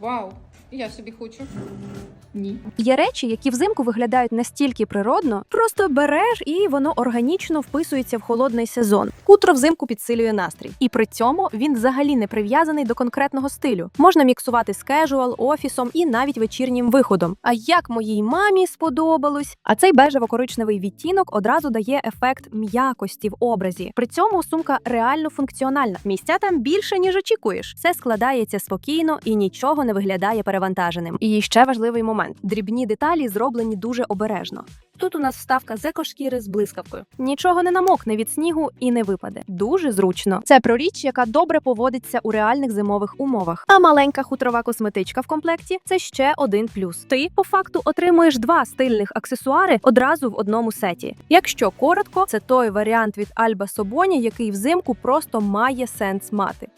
Uau! Я собі хочу. Ні. Є речі, які взимку виглядають настільки природно, просто береш і воно органічно вписується в холодний сезон. Хутро взимку підсилює настрій, і при цьому він взагалі не прив'язаний до конкретного стилю. Можна міксувати з кежуал, офісом і навіть вечірнім виходом. А як моїй мамі сподобалось, а цей бежево-коричневий відтінок одразу дає ефект м'якості в образі. При цьому сумка реально функціональна. Місця там більше ніж очікуєш. Все складається спокійно і нічого не виглядає перевантаженим. І ще важливий момент: дрібні деталі зроблені дуже обережно. Тут у нас вставка з екошкіри з блискавкою. Нічого не намокне від снігу і не випаде. Дуже зручно. Це про річ, яка добре поводиться у реальних зимових умовах. А маленька хутрова косметичка в комплекті це ще один плюс. Ти по факту отримуєш два стильних аксесуари одразу в одному сеті. Якщо коротко, це той варіант від Альба Собоні, який взимку просто має сенс мати.